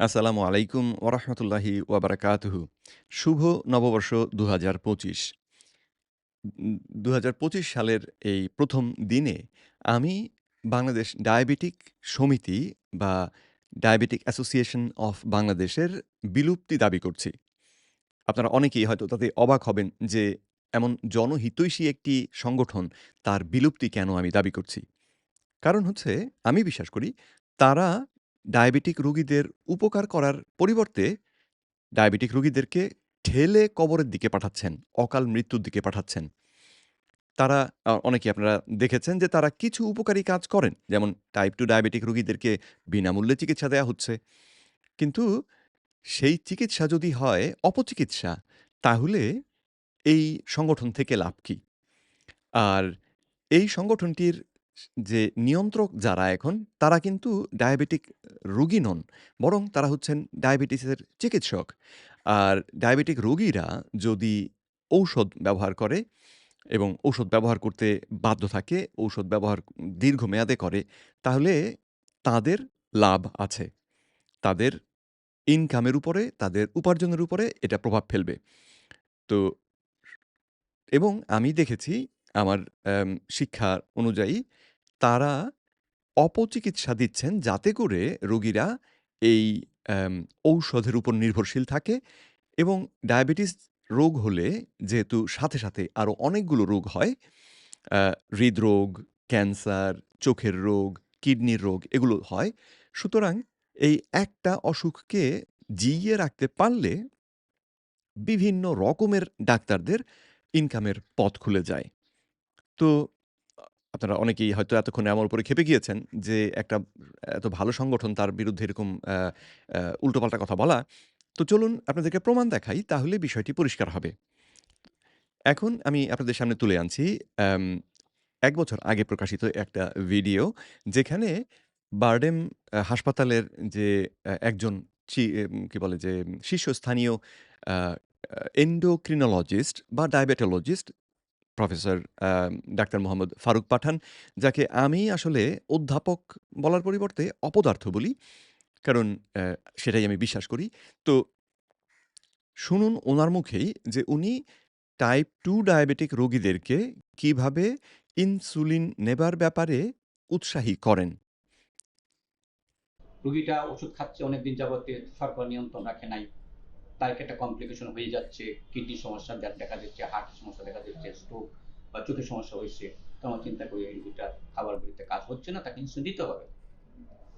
আসসালামু আলাইকুম ওরহমতুল্লাহি ওয়াবারাকাতুহু। শুভ নববর্ষ ২০২৫। উম ২০২৫ সালের এই প্রথম দিনে আমি বাংলাদেশ ডায়াবেটিক সমিতি বা ডায়াবেটিক অ্যাসোসিয়েশন অফ বাংলাদেশের বিলুপ্তি দাবি করছি। আপনারা অনেকেই হয়তো তাতে অবাক হবেন যে এমন জনহিতৈষী একটি সংগঠন তার বিলুপ্তি কেন আমি দাবি করছি। কারণ হচ্ছে আমি বিশ্বাস করি তারা ডায়াবেটিক রোগীদের উপকার করার পরিবর্তে ডায়াবেটিক রোগীদেরকে ঠেলে কবরের দিকে পাঠাচ্ছেন, অকাল মৃত্যুর দিকে পাঠাচ্ছেন। তারা অনেকে আপনারা দেখেছেন যে তারা কিছু উপকারী কাজ করেন। যেমন টাইপ টু ডায়াবেটিক রোগীদেরকে বিনামূল্যে চিকিৎসা দেয়া হচ্ছে। কিন্তু সেই চিকিৎসা যদি হয় অপচিকিৎসা, তাহলে এই সংগঠন থেকে লাভ কি? আর এই সংগঠনটির যে নিয়ন্ত্রক যারা এখন, তারা কিন্তু ডায়াবেটিক রোগী নন। বরং তারা হচ্ছেন ডায়াবেটিসের চিকিৎসক। আর ডায়াবেটিক রোগীরা যদি ঔষধ ব্যবহার করে এবং ঔষধ ব্যবহার করতে বাধ্য থাকে, ঔষধ ব্যবহার দীর্ঘমেয়াদে করে, তাহলে তাদের লাভ আছে। তাদের ইনকামের উপরে, তাদের উপার্জনের উপরে এটা প্রভাব ফেলবে। তো এবং আমি দেখেছি আমার শিক্ষা অনুযায়ী তারা অপচিকিৎসা দিচ্ছেন যাতে করে রোগীরা এই ঔষধের উপর নির্ভরশীল থাকে এবং ডায়াবেটিস রোগ হলে যেহেতু সাথে, সাথে আরও অনেকগুলো রোগ হয়, হৃদরোগ, ক্যান্সার, চোখের রোগ, কিডনির রোগ এগুলো হয়। সুতরাং এই একটা অসুখকে জিইয়ে রাখতে পারলে বিভিন্ন রকমের ডাক্তারদের ইনকামের পথ খুলে যায়। তো আপনারা অনেকেই হয়তো এতক্ষণে আমার উপরে ক্ষেপে গিয়েছেন যে একটা, এত ভালো সংগঠন তার বিরুদ্ধে এরকম উল্টোপাল্টা কথা বলা। তো চলুন আপনাদেরকে প্রমাণ দেখাই, তাহলে বিষয়টি পরিষ্কার হবে। এখন আমি আপনাদের সামনে তুলে আনছি এক বছর আগে প্রকাশিত একটা ভিডিও যেখানে বার্ডেম হাসপাতালের যে একজন কি বলে যে, শীর্ষস্থানীয় এন্ডোক্রিনোলজিস্ট বা diabetologist professor doctor Mohammad Faruk Pathan, যাকে আমি আসলে অধ্যাপক বলার পরিবর্তে অপদার্থ বলি। কারণ সেটাই আমি বিশ্বাস করি। তো শুনুন ওনার মুখেই যে উনি টাইপ টু ডায়াবেটিক রোগীদেরকে কীভাবে ইনসুলিন নেবার ব্যাপারে উৎসাহী করেন। রোগীটা ওষুধ খাচ্ছে অনেকদিন যাবতে সরকার নিয়ন্ত্রণ রাখে নাই। তার একটা কমপ্লিকেশন হয়ে যাচ্ছে, কিডনির সমস্যা দেখা দিচ্ছে, হার্টের সমস্যা দেখা দিচ্ছে, স্ট্রোক বা চোখের সমস্যা হইছে। তখন চিন্তা করি এই খাবারগুলিতে কাজ হচ্ছে না, তাকে ইনসুলিন দিতে হবে।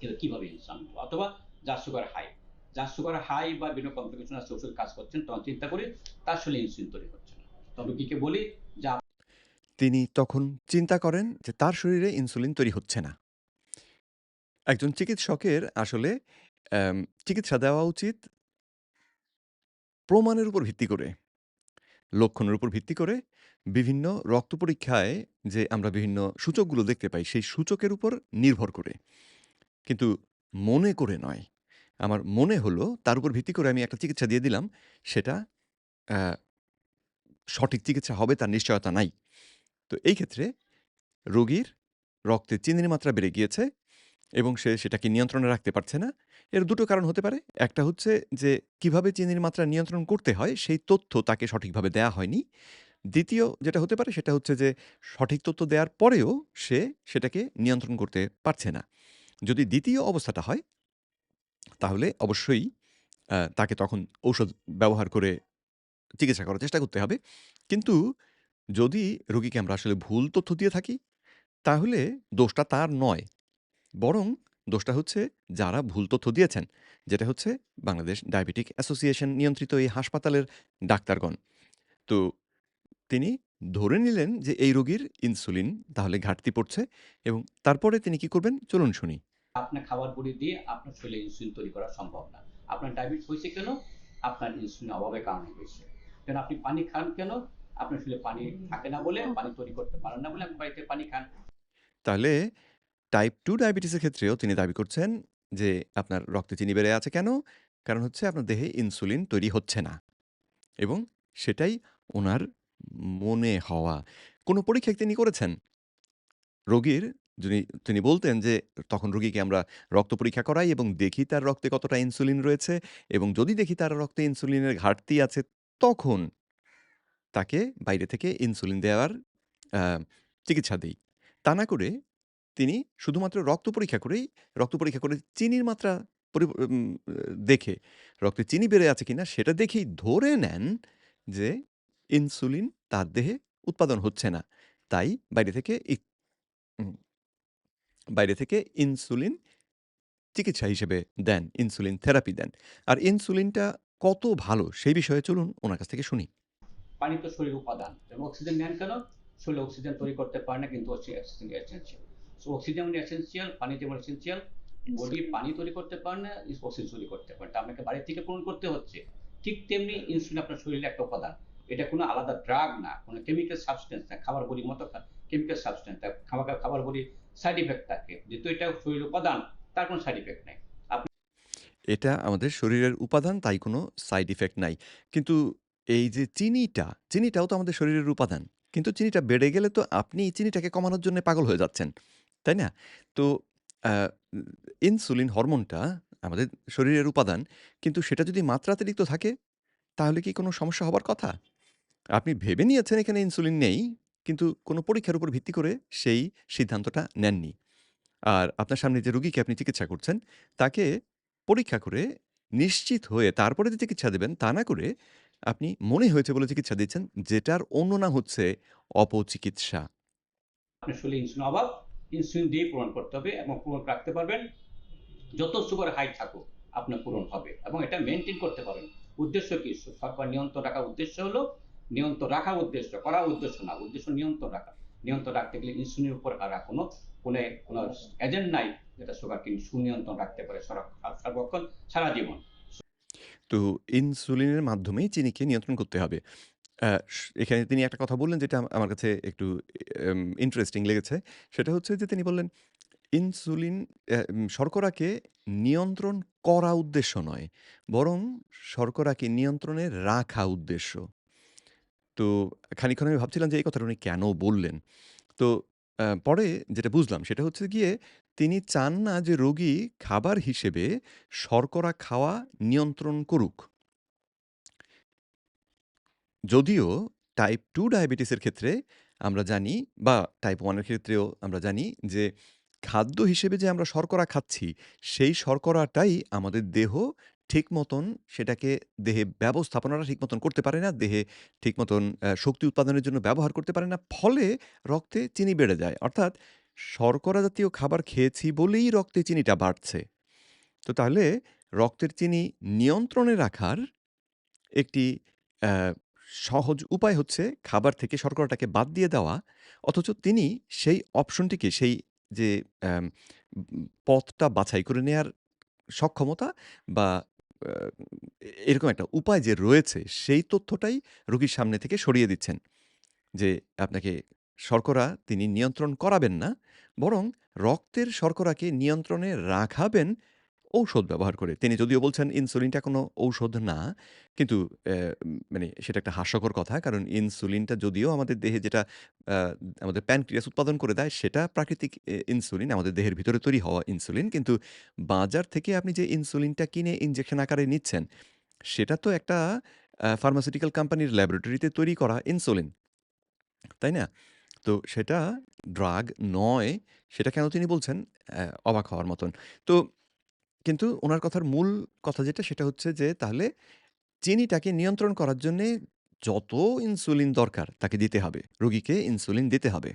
কিন্তু কীভাবে ইনসুলিন? অথবা যার সুগার হাই। যার সুগার হাই বা বিভিন্ন কমপ্লিকেশন আছে ওষুধ কাজ করছেন, তখন চিন্তা করি তার শরীরে ইনসুলিন তৈরি হচ্ছে না। তখন রোগীকে বলি যা তিনি তখন চিন্তা করেন যে তার শরীরে ইনসুলিন তৈরি হচ্ছে না। একজন চিকিৎসকের আসলে চিকিৎসা দেওয়া উচিত প্রমাণের উপর ভিত্তি করে। লক্ষণের উপর ভিত্তি করে বিভিন্ন রক্ত পরীক্ষায় যে আমরা বিভিন্ন সূচকগুলো দেখতে পাই, সেই সূচকের উপর নির্ভর করে। কিন্তু মনে করে নয়। আমার মনে হলো তার উপর ভিত্তি করে আমি একটা চিকিৎসা দিয়ে দিলাম, সেটা সঠিক চিকিৎসা হবে তার নিশ্চয়তা নাই। তো এই ক্ষেত্রে রোগীর রক্তে চিনির মাত্রা বেড়ে গিয়েছে এবং সে সেটাকে নিয়ন্ত্রণে রাখতে পারছে না। এর দুটো কারণ হতে পারে। একটা হচ্ছে যে কীভাবে চিনির মাত্রা নিয়ন্ত্রণ করতে হয় সেই তথ্য তাকে সঠিকভাবে দেয়া হয়নি। দ্বিতীয় যেটা হতে পারে সেটা হচ্ছে যে সঠিক তথ্য দেওয়ার পরেও সে সেটাকে নিয়ন্ত্রণ করতে পারছে না। যদি দ্বিতীয় অবস্থাটা হয় তাহলে অবশ্যই তাকে তখন ঔষধ ব্যবহার করে চিকিৎসা করার চেষ্টা করতে হবে। কিন্তু যদি রোগীকে আমরা আসলে ভুল তথ্য দিয়ে থাকি, তাহলে দোষটা তার নয়। বরং দোষটা হচ্ছে যারা ভুল তথ্য দিয়েছেন। যেটা হচ্ছে বাংলাদেশ ডায়াবেটিক অ্যাসোসিয়েশন নিয়ন্ত্রিত এই হাসপাতালের ডাক্তারগণ। তো তিনি ধরে নিলেন যে এই রোগীর ইনসুলিন তাহলে ঘাটতি পড়ছে এবং তারপরে তিনি কি করবেন চলুন শুনি। আপনার খাবারগুলি দিয়ে আপনার শরীরে ইনসুলিন তৈরি করা সম্ভব না। আপনার ডায়াবেটিস হইছে কেন? আপনার ইনসুলিনের অভাবের কারণে হইছে। কেন আপনি পানি খান কেন? আপনার শরীরে পানি থাকে না বলে, পানি তৈরি করতে পারেন না বলে আপনি বাড়িতে পানি খান। তাহলে টাইপ 2 ডায়াবেটিসের ক্ষেত্রেও তিনি দাবি করছেন যে আপনার রক্তে চিনি বেড়ে আছে কেন? কারণ হচ্ছে আপনার দেহে ইনসুলিন তৈরি হচ্ছে না। এবং সেটাই ওনার মনে হওয়া। কোনো পরীক্ষা তিনি করেছেন? রোগীর যিনি তিনি বলতেন যে, তখন রোগীকে আমরা রক্ত পরীক্ষা করাই এবং দেখি তার রক্তে কতটা ইনসুলিন রয়েছে এবং যদি দেখি তার রক্তে ইনসুলিনের ঘাটতি আছে, তখন তাকে বাইরে থেকে ইনসুলিন দেওয়ার চিকিৎসা দিই তা না করে তিনি শুধুমাত্র রক্ত পরীক্ষা করেই রক্ত পরীক্ষা করে চিনির মাত্রা দেখে রক্তে চিনি বেড়ে আছে কিনা সেটা দেখেই ধরে নেন যে ইনসুলিন তার দেহে উৎপাদন হচ্ছে না। তাই বাইরে থেকে বাইরে থেকে ইনসুলিন চিকিৎসা হিসেবে দেন, ইনসুলিন থেরাপি দেন। আর ইনসুলিনটা কত ভালো সেই বিষয়ে চলুন ওনার কাছ থেকে শুনি। পানি তো শরীরের উপাদান অক্সিজেন নেন কেন শরীরে অক্সিজেন তৈরি করতে পারে না কিন্তু অক্সিজেন সো অক্সিজেন যেমন এসেন্সিয়াল পানি যেমন এসেন্সিয়াল বডি পানি তৈরি করতে পারে না অক্সিজেন তৈরি করতে পারে তা আপনাকে বাড়ি থেকে পূরণ করতে হচ্ছে। ঠিক তেমনি ইনসুলিন আপনার শরীরে একটা উপাদান। এটা কোনো আলাদা ড্রাগ না কোনো কেমিক্যাল সাবস্টেন্স না খাবার বড়ির মতো কেমিক্যাল সাবস্টেন্স না। খাবার খাবার বড়ি সাইড ইফেক্ট থাকে। যেহেতু এটা শরীরের উপাদান তার কোনো সাইড ইফেক্ট নেই। এটা আমাদের শরীরের উপাদান তাই কোনো সাইড ইফেক্ট নাই। কিন্তু এই যে চিনিটা, চিনিটাও তো আমাদের শরীরের উপাদান। কিন্তু চিনিটা বেড়ে গেলে তো আপনি চিনিটাকে কমানোর জন্য পাগল হয়ে যাচ্ছেন। তাই না? তো ইনসুলিন হরমোনটা আমাদের শরীরের উপাদান। কিন্তু সেটা যদি মাত্রাতিরিক্ত থাকে তাহলে কি কোনো সমস্যা হবার কথা? আপনি ভেবে নিয়েছেন এখানে ইনসুলিন নেই, কিন্তু কোনো পরীক্ষার উপর ভিত্তি করে সেই সিদ্ধান্তটা নেননি। আর আপনার সামনে যে রোগীকে আপনি চিকিৎসা করছেন, তাকে পরীক্ষা করে নিশ্চিত হয়ে তারপরে যে চিকিৎসা দেবেন, তা না করে আপনি মনে হয়েছে বলে চিকিৎসা দিচ্ছেন, যেটার অন্য নাম হচ্ছে অপচিকিৎসা। শরীরে ইনসুলিন অভাব ইনসুলিন দিয়ে পূরণ করতে হবে এবং পূরণ রাখতে পারবেন যত সুগার হাই থাকুক, আপনার পূরণ হবে এবং এটা মেনটেন করতে পারবেন উদ্দেশ্য কি? সরকার নিয়ন্ত্রণ রাখার উদ্দেশ্য হলো, নিয়ন্ত্রণ রাখার উদ্দেশ্য করা উদ্দেশ্য না, উদ্দেশ্য নিয়ন্ত্রণ রাখা। নিয়ন্ত্রণ রাখতে গেলে ইনসুলিনের উপর আর কোনো কোনো কোনো এজেন্ট নাই যেটা সুগারকে সুনিয়ন্ত্রণ রাখতে পারে সর্বক্ষণ সারা জীবন। তো ইনসুলিনের মাধ্যমেই চিনিকে নিয়ন্ত্রণ করতে হবে। এখানে তিনি একটা কথা বললেন যেটা আমার কাছে একটু ইন্টারেস্টিং লেগেছে। সেটা হচ্ছে যে তিনি বললেন, ইনসুলিন শর্করাকে নিয়ন্ত্রণ করা উদ্দেশ্য নয়, বরং শর্করাকে নিয়ন্ত্রণে রাখা উদ্দেশ্য। তো খানিক্ষণ আমি ভাবছিলাম যে এই কথাটা উনি কেন বললেন? তো পরে যেটা বুঝলাম সেটা হচ্ছে গিয়ে তিনি চান না যে রোগী খাবার হিসেবে শর্করা খাওয়া নিয়ন্ত্রণ করুক। যদিও টাইপ টু ডায়াবেটিসের ক্ষেত্রে আমরা জানি বা টাইপ ওয়ানের ক্ষেত্রেও আমরা জানি যে খাদ্য হিসেবে যে আমরা শর্করা খাচ্ছি, সেই শর্করাটাই আমাদের দেহ ঠিক মতন সেটাকে দেহে ব্যবস্থাপনাটা ঠিক মতন করতে পারে না। দেহে ঠিক মতন শক্তি উৎপাদনের জন্য ব্যবহার করতে পারে না। ফলে রক্তে চিনি বেড়ে যায়। অর্থাৎ শর্করা জাতীয় খাবার খেয়েছি বলেই রক্তে চিনিটা বাড়ছে। তো তাহলে রক্তের চিনি নিয়ন্ত্রণে রাখার একটি সহজ উপায় হচ্ছে খাবার থেকে শর্করাটাকে বাদ দিয়ে দেওয়া। অথচ তিনি সেই অপশনটিকে সেই যে পথটা বাছাই করে নেয়ার সক্ষমতা বা এরকম একটা উপায় যে রয়েছে, সেই তথ্যটাই রোগীর সামনে থেকে সরিয়ে দিচ্ছেন। যে আপনাকে শর্করা তিনি নিয়ন্ত্রণ করাবেন না, বরং রক্তের শর্করাকে নিয়ন্ত্রণে রাখাবেন ঔষধ ব্যবহার করে। তিনি যদিও বলছেন ইনসুলিনটা কোনো ঔষধ না, কিন্তু মানে সেটা একটা হাস্যকর কথা। কারণ ইনসুলিনটা যদিও আমাদের দেহে যেটা আমাদের প্যানক্রিয়াস উৎপাদন করে দেয়, সেটা প্রাকৃতিক ইনসুলিন, আমাদের দেহের ভিতরে তৈরি হওয়া ইনসুলিন। কিন্তু বাজার থেকে আপনি যে ইনসুলিনটা কিনে ইনজেকশন আকারে নিচ্ছেন, সেটা তো একটা ফার্মাসিউটিক্যাল কোম্পানির ল্যাবরেটরিতে তৈরি করা ইনসুলিন। তাই না? তো সেটা ড্রাগ নয়, সেটা কেন তিনি বলছেন অবাক হওয়ার মতন। তো কিন্তু উনার কথার মূল কথা যেটা সেটা হচ্ছে যে তাহলে চিনিটাকে নিয়ন্ত্রণ করার জন্যে যত ইনসুলিন দরকার তাকে দিতে হবে। রোগীকে ইনসুলিন দিতে হবে।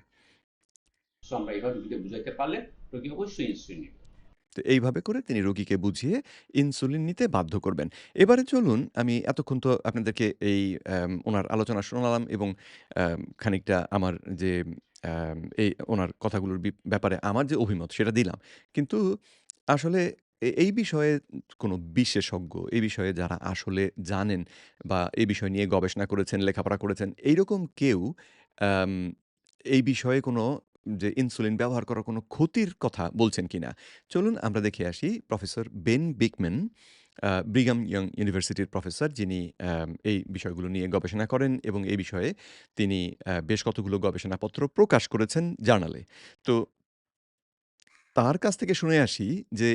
আমরা এভাবে রোগীকে বুঝাইতে পারলে রোগী অবশ্যই ইনসুলিন নিবে। তো এইভাবে করে তিনি রোগীকে বুঝিয়ে ইনসুলিন নিতে বাধ্য করবেন। এবারে চলুন আমি এতক্ষণ তো আপনাদেরকে এই ওনার আলোচনা শোনালাম এবং খানিকটা আমার যে এই ওনার কথাগুলোর ব্যাপারে আমার যে অভিমত সেটা দিলাম। কিন্তু আসলে এ এই বিষয়ে কোনো বিশেষজ্ঞ, এই বিষয়ে যারা আসলে জানেন বা এই বিষয় নিয়ে গবেষণা করেছেন, লেখাপড়া করেছেন, এইরকম কেউ এই বিষয়ে কোনো যে ইনসুলিন ব্যবহার করার কোনো ক্ষতির কথা বলছেন কিনা? চলুন আমরা দেখে আসি professor Ben Bickman a Brigham Young ইউনিভার্সিটির প্রফেসর যিনি এই বিষয়গুলো নিয়ে গবেষণা করেন এবং এই বিষয়ে তিনি বেশ কতগুলো গবেষণাপত্র প্রকাশ করেছেন জার্নালে। তো তার কাছ থেকে শুনে আসি যে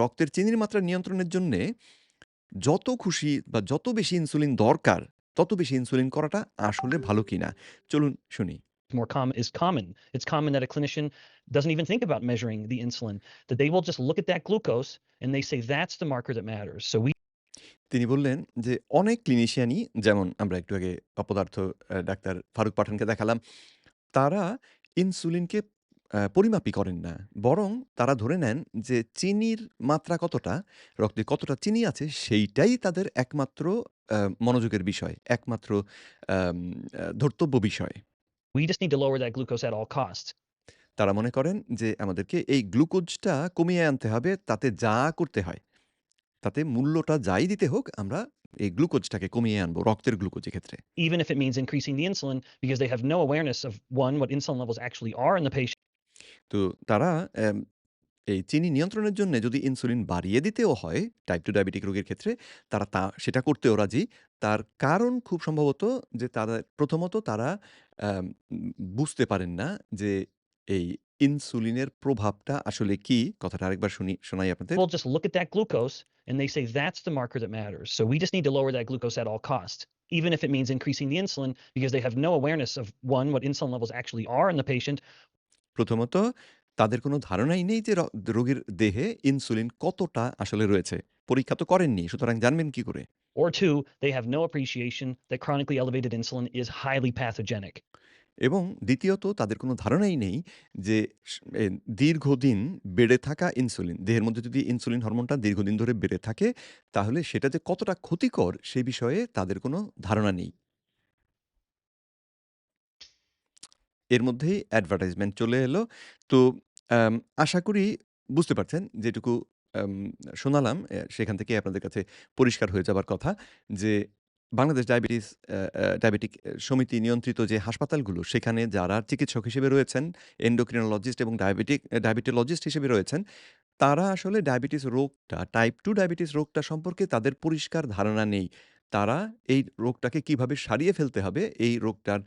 রক্তের চিনির মাত্রা নিয়ন্ত্রণের জন্যে যত খুশি বা যত বেশি ইনসুলিন দরকার, তত বেশি ইনসুলিন করাটা আসলে ভালো কিনা? চলুন শুনি। more common is common. It's common that a clinician doesn't even think about measuring the insulin, that they will just look at that glucose and they say that's the marker that matters. So we তিনি বললেন যে অনেক ক্লিনিশিয়ানই যেমন আমরা একটু আগে অপদার্থ doctor Faruk পাঠানকে দেখালাম, তারা ইনসুলিনকে আ পরিমাপই করেন না। বরং তারা ধরে নেন যে চিনির মাত্রা কতটা, রক্তে কতটা চিনি আছে সেইটাই তাদের একমাত্র আ মনোযোগের বিষয়। একমাত্র আম আ ধর্তব্য বিষয়। we just need to lower that glucose at all costs. তারা মনে করেন যে আমাদেরকে এই গ্লুকোজটা কমিয়ে আনতে হবে তাতে যা করতে হয়। তাতে মূল্যটা যাই দিতে হোক আমরা এই গ্লুকোজটাকে কমিয়ে আনব রক্তের গ্লুকোজ এক্ষেত্রে। even if it means increasing the insulin because they have no awareness of one, what insulin levels actually are in the patient. তো তারা এই চিনি নিয়ন্ত্রণের জন্যে যদি ইনসুলিন বাড়িয়ে দিতেও হয় টাইপ 2 ডায়াবেটিক রোগীর ক্ষেত্রে, তারা তা সেটা করতেও রাজি। তার কারণ খুব সম্ভবত যে তারা প্রথমত তারা বুঝতে পারেন না যে এই ইনসুলিনের প্রভাবটা আসলে কি? কথাটা আরেকবার শুনি শোনাই আপনাদের। People just look at that glucose and they say that's the marker that matters. So we just need to lower that glucose at all cost, even if it means increasing the insulin because they have no awareness of one, what insulin levels actually are in the patient, প্রথমত তাদের কোনো ধারণাই নেই যে রোগীর দেহে insulin কতটা আসলে রয়েছে। পরীক্ষা তো করেননি। সুতরাং জানবেন কি করে? or two, they have no appreciation that chronically elevated insulin is highly pathogenic. এবং দ্বিতীয়ত তাদের কোনো ধারণাই নেই যে দীর্ঘদিন বেড়ে থাকা ইনসুলিন, দেহের মধ্যে যদি ইনসুলিন হরমোনটা দীর্ঘদিন ধরে বেড়ে থাকে, তাহলে সেটা যে কতটা ক্ষতিকর সে বিষয়ে তাদের কোনো ধারণা নেই। এর মধ্যেই অ্যাডভার্টাইজমেন্ট চলে এলো। তো আশা করি বুঝতে পারছেন যেটুকু শোনালাম সেখান থেকে আপনাদের কাছে পরিষ্কার হয়ে যাবার কথা যে বাংলাদেশ ডায়াবেটিস ডায়াবেটিক সমিতি নিয়ন্ত্রিত যে হাসপাতালগুলো সেখানে যারা চিকিৎসক হিসেবে রয়েছেন, এন্ডোক্রিনোলজিস্ট এবং ডায়াবেটিক ডায়াবেটোলজিস্ট হিসেবে রয়েছেন, তারা আসলে ডায়াবেটিস রোগটা টাইপ টু ডায়াবেটিস রোগটা সম্পর্কে তাদের পরিষ্কার ধারণা নেই। তারা এই রোগটাকে কীভাবে সারিয়ে ফেলতে হবে, এই রোগটার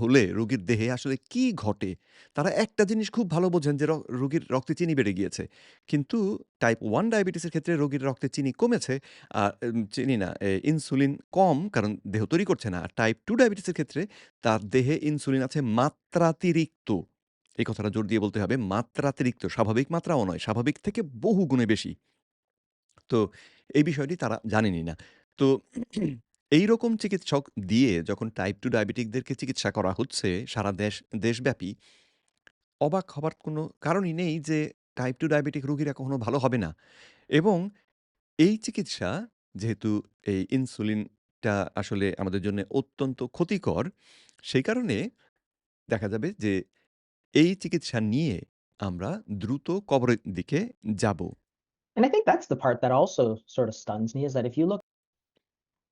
হলে রোগীর দেহে আসলে কি ঘটে? তারা একটা জিনিস খুব ভালো বোঝেন যে রোগীর রক্তে চিনি বেড়ে গিয়েছে। কিন্তু টাইপ ওয়ান ডায়াবেটিসের ক্ষেত্রে রোগীর রক্তে চিনি কমেছে। আর চিনি না, ইনসুলিন কম কারণ দেহ তৈরি করছে না। আর টাইপ টু ডায়াবেটিসের ক্ষেত্রে তার দেহে ইনসুলিন আছে মাত্রাতিরিক্ত। এই কথাটা জোর দিয়ে বলতে হবে মাত্রাতিরিক্ত। স্বাভাবিক মাত্রাও নয়, স্বাভাবিক থেকে বহু গুণে বেশি। তো এই বিষয়টি তারা জানেনই না। তো এইরকম চিকিৎসক দিয়ে যখন টাইপ 2 ডায়াবেটিকদেরকে চিকিৎসা করা হচ্ছে সারা দেশ দেশব্যাপী, অবাক হবার কোনো কারণই নেই যে টাইপ 2 ডায়াবেটিক রোগীরা কখনো ভালো হবে না। এবং এই চিকিৎসা যেহেতু এই ইনসুলিনটা আসলে আমাদের জন্য অত্যন্ত ক্ষতিকর, সেই কারণে দেখা যাবে যে এই চিকিৎসা নিয়ে আমরা দ্রুত কবরের দিকে যাব। And I think that's the part that also sort of stuns me is that if you look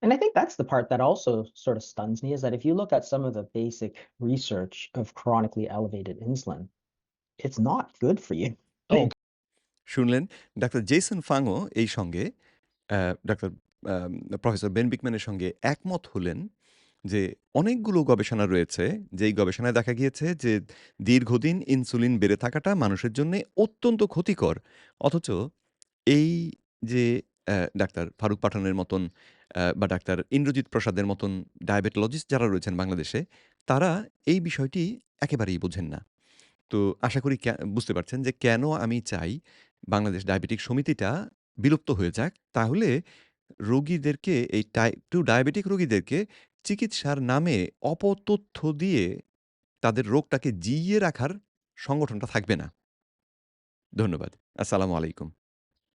and I think that's the part that also sort of stuns me is that if you look at some of the basic research of chronically elevated insulin, it's not good for you. Oh, শুনলেন doctor Jason ফাংও এই সঙ্গে doctor professor Ben বিকম্যানের সঙ্গে একমত হলেন যে অনেকগুলো গবেষণা রয়েছে, যেই গবেষণায় দেখা গিয়েছে যে দীর্ঘদিন ইনসুলিন বেড়ে থাকাটা মানুষের জন্যে অত্যন্ত ক্ষতিকর। অথচ এই যে ডাক্তার ফারুক পাঠানের মতন বা ডাক্তার ইন্দ্রজিৎ প্রসাদের মতন ডায়াবেটোলজিস্ট যারা রয়েছেন বাংলাদেশে, তারা এই বিষয়টি একেবারেই বোঝেন না। তো আশা করি বুঝতে পারছেন যে কেন আমি চাই বাংলাদেশ ডায়াবেটিক সমিতিটা বিলুপ্ত হয়ে যাক। তাহলে রোগীদেরকে এই টাইপ টু ডায়াবেটিক রোগীদেরকে চিকিৎসার নামে অপতথ্য দিয়ে তাদের রোগটাকে জিইয়ে রাখার সংগঠনটা থাকবে না। ধন্যবাদ। আসসালামু আলাইকুম।